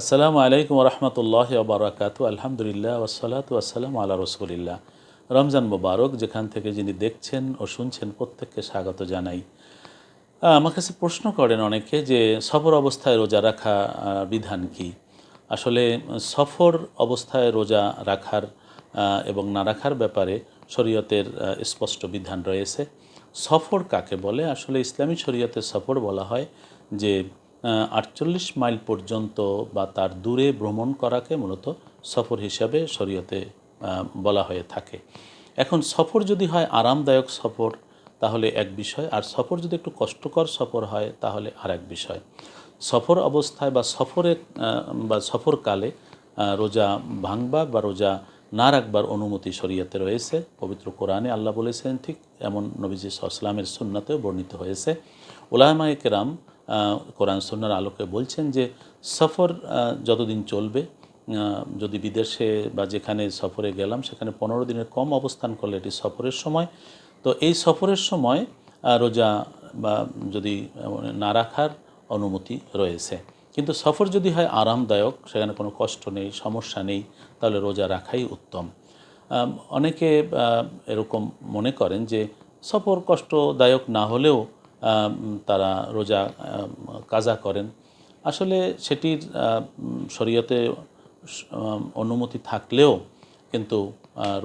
আসসালামু আলাইকুম রহমতুল্লাহ বারাকাতু আলহামদুলিল্লাহ ওসালাত আসসালাম আল্লাহ রসুলিল্লাহ। রমজান মোবারক, যেখান থেকে যিনি দেখছেন ও শুনছেন প্রত্যেককে স্বাগত জানাই। আমার কাছে প্রশ্ন করেন অনেকে যে সফর অবস্থায় রোজা রাখা বিধান কি? আসলে সফর অবস্থায় রোজা রাখার এবং না রাখার ব্যাপারে শরীয়তের স্পষ্ট বিধান রয়েছে। সফর কাকে বলে? আসলে ইসলামী শরীয়তে সফর বলা হয় যে আটচল্লিশ মাইল পর্যন্ত বা তার দূরে ভ্রমণ করাকে মূলত সফর হিসাবে শরীয়তে বলা হয়ে থাকে। এখন সফর যদি হয় আরামদায়ক সফর তাহলে এক বিষয়। আর সফর যদি একটু কষ্টকর সফর হয় তাহলে আর এক বিষয়। সফর অবস্থায় বা সফরে বা সফরকালে রোজা ভাঙবা বা রোজা না রাখবার অনুমতি শরীয়তে রয়েছে। পবিত্র কোরআনে আল্লাহ বলেছেন ঠিক এমন নবীজি সাল্লামের সুন্নাতেও বর্ণিত হয়েছে। ওলামায়ে কেরাম আহ, কোরআন সুন্নার আলোকে বলছেন যে সফর যতদিন চলবে যদি বিদেশে বা যেখানে সফরে গেলাম, সেখানে পনেরো দিনের কম অবস্থান করলে এটি সফরের সময়। তো এই সফরের সময় রোজা বা যদি না রাখার অনুমতি রয়েছে। কিন্তু সফর যদি হয় আরামদায়ক, সেখানে কোনো কষ্ট নেই, সমস্যা নেই, তাহলে রোজা রাখাই উত্তম। অনেকে এরকম মনে করেন যে সফর কষ্টদায়ক না হলেও তারা রোজা কাজা করেন। আসলে সেটির শরীয়তে অনুমতি থাকলেও কিন্তু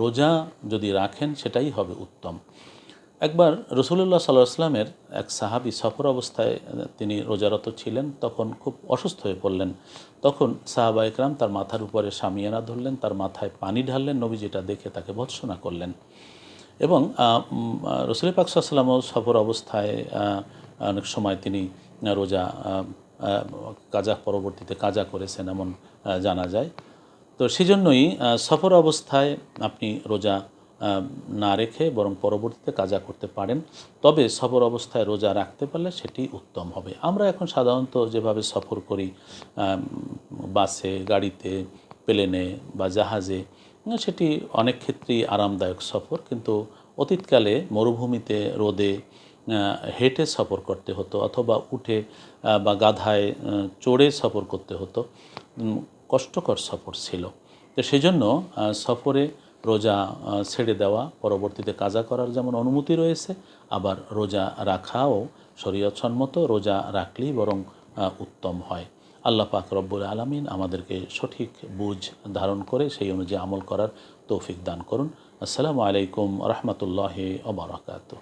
রোজা যদি রাখেন সেটাই হবে উত্তম। একবার রসুল্লাহ সাল্লাহ আসলামের এক সাহাবি সফর অবস্থায় তিনি রোজারত ছিলেন, তখন খুব অসুস্থ হয়ে পড়লেন। তখন সাহাবা একরাম তার মাথার উপরে সামিয়ানা ধরলেন, তার মাথায় পানি ঢাললেন নবী যেটা দেখে তাকে ভৎসনা করলেন। এবং রসুল পাকসাল্লামও সফর অবস্থায় অনেক সময় তিনি রোজা কাজা পরবর্তীতে কাজা করেছেন এমন জানা যায়। তো সেজন্যই সফর অবস্থায় আপনি রোজা না রেখে বরং পরবর্তীতে কাজা করতে পারেন। তবে সফর অবস্থায় রোজা রাখতে পারলে সেটি উত্তম হবে। আমরা এখন সাধারণত যেভাবে সফর করি বাসে, গাড়িতে, প্লেনে বা জাহাজে সেটি অনেক ক্ষেত্রেই আরামদায়ক সফর, কিন্তু অতীতকালে মরুভূমিতে রোদে হেঁটে সফর করতে হতো অথবা উঠে বা গাধায় চড়ে সফর করতে হতো। কষ্টকর সফর ছিল। তো সেজন্য সফরে রোজা ছেড়ে দেওয়া, পরবর্তীতে কাজা করার যেমন অনুমতি রয়েছে, আবার রোজা রাখাও শরীয়তসম্মত, রোজা রাখলেই বরং উত্তম হয়। আল্লাহ পাক রব্বুল আলমিন আমাদেরকে সঠিক বুঝ ধারণ করে সেই অনুযায়ী আমল করার তৌফিক দান করুন। আসসালামু আলাইকুম রহমতুল্লাহ ওবরাকাতু